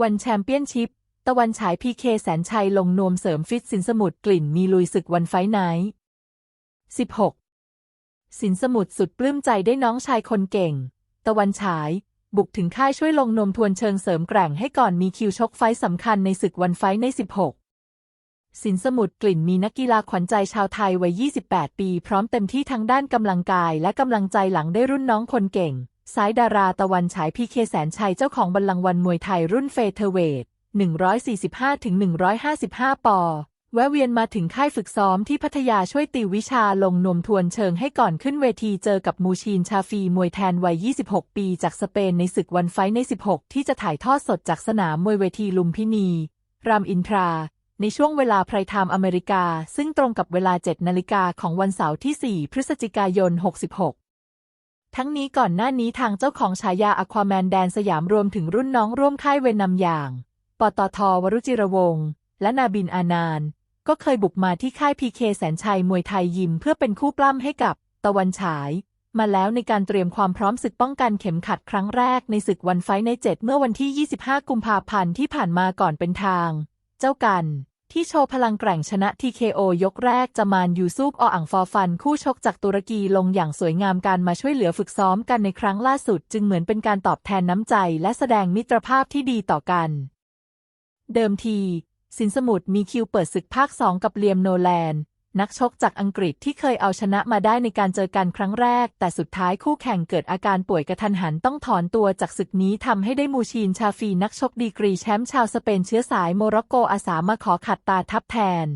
วันแชมเปี้ยนชิพ ตะวันฉายพีเคแสนชัยลงนวมเสริมฟิตสินสมุทรกลิ่นมีลุยศึกวันไฟไนท์16 สินสมุทรสุดปลื้มใจได้น้องชายคนเก่ง ตะวันฉาย บุกถึงค่ายช่วยลงนวมทวนเชิงเสริมแกร่งให้ก่อนมีคิวชกไฟสำคัญในศึกวันไฟใน 16 สินสมุทรกลิ่นมีนักกีฬาขวัญใจชาวไทยวัย 28 ปี พร้อมเต็มที่ทั้งด้านกำลังกายและกำลังใจหลังได้รุ่นน้องคนเก่ง สายดาราตะวันฉายพีเคแสนชัยเจ้าของบัลลังก์วันมวยไทยรุ่นเฟเธอร์เวท145-155 ปอ แวะเวียนมาถึงค่ายฝึกซ้อมที่พัทยาช่วยติววิชาลงนวมทวนเชิงให้ก่อนขึ้นเวทีเจอกับมูชีนชาฟีมวยแทนวัย 26 ปีจากสเปนในศึกวันไฟใน 16 ที่จะถ่ายทอดสดจากสนามมวยเวทีลุมพินี รามอินทรา ในช่วงเวลาไพรไทม์อเมริกา ซึ่งตรงกับเวลา 7 นาฬิกาของวันเสาร์ที่ 4 พฤศจิกายน 66 ทั้งนี้ก่อนหน้านี้ทางเจ้าของฉายาอควาแมนแดนสยามรวมถึงรุ่นน้องร่วมค่ายเวนำอย่าง ปตทวรุจิรวงศ์และนาบินอานานก็เคยบุกมาที่ค่ายพีเคแสนชัยมวยไทยยิมเพื่อเป็นคู่ปล้ำให้กับตะวันฉาย มาแล้วในการเตรียมความพร้อมศึกป้องกันเข็มขัดครั้งแรกในศึกวันไฟท์ใน7เมื่อวันที่ 25 กุมภาพันธ์ที่ผ่านมาก่อนเป็นทาง เจ้ากัน ที่โชว์พลังแกร่งชนะ TKO ยกแรกจะมานยูซูบออ่างฟอฟัน คู่ชกจากตุรกีลงอย่างสวยงามการมาช่วยเหลือฝึกซ้อมกันในครั้งล่าสุด จึงเหมือนเป็นการตอบแทนน้ำใจและแสดงมิตรภาพที่ดีต่อกัน เดิมที สินสมุทรมีคิวเปิดศึกภาค2กับเลียมโนแลน นักชกจากอังกฤษที่เคยเอาชนะมาได้ในการเจอกันครั้งแรก แต่สุดท้ายคู่แข่งเกิดอาการป่วยกระทันหันต้องถอนตัวจากศึกนี้ทำให้ได้มูชีนชาฟีนักชกดีกรีแชมป์ชาวสเปนเชื้อสายโมร็อกโกอาสามาขอขัดตาทับแทน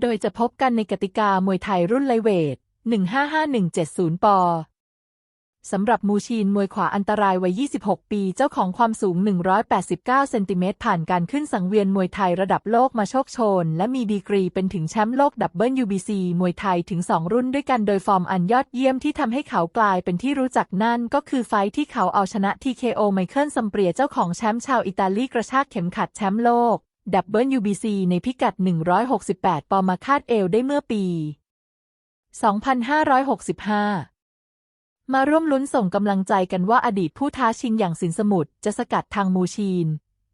โดยจะพบกันในกติกามวยไทยรุ่นไลท์เวท 155170 ปอ สำหรับมูชีนมวยขวาอันตรายวัย 26 ปี เจ้าของความสูง 189 เซนติเมตรผ่านการขึ้นสังเวียนมวยไทยระดับโลกมาโชคโชน และมีดีกรีเป็นถึงแชมป์โลกดับเบิล UBC มวยไทยถึง 2 รุ่นด้วยกันโดยฟอร์มอันยอดเยี่ยมที่ทำให้เขากลายเป็นที่รู้จักนั่น ก็คือไฟที่เขาเอาชนะ TKO ไมเคิลซัมเปียเจ้าของแชมป์ชาวอิตาลีกระชากเข็มขัดแชมป์โลกดับเบิล UBC ในพิกัด 168 ปอมาคาดเอวได้เมื่อปี 2565 มาร่วมลุ้นส่งกำลังใจกันว่าอดีตผู้ท้าชิงอย่างสินสมุทรจะสกัดทางมูชีน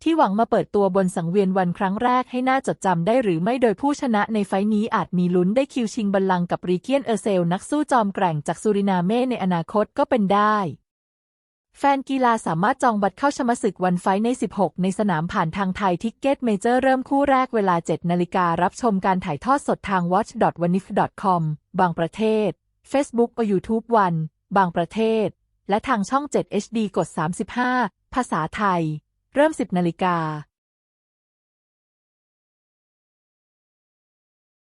ที่หวังมาเปิดตัวบนสังเวียนวันครั้งแรกให้น่าจดจำได้หรือไม่โดยผู้ชนะในไฟท์นี้อาจมีลุ้นได้คิวชิงบัลลังก์กับรีเกียนเออร์เซล นักสู้จอมแกร่งจากซูรินาเม่ในอนาคตก็เป็นได้แฟนกีฬาสามารถจองบัตรเข้าชมศึกวันไฟใน 16 ในสนามผ่านทางไทยทิกเก็ตเมเจอร์เริ่มคู่แรกเวลา 7 นาฬิการับชมการถ่ายทอดสดทาง watch.wanif.com บางประเทศ Facebook or YouTube วัน บางประเทศ และทางช่อง 7 HD กด 35 ภาษาไทย เริ่ม 10 นาฬิกา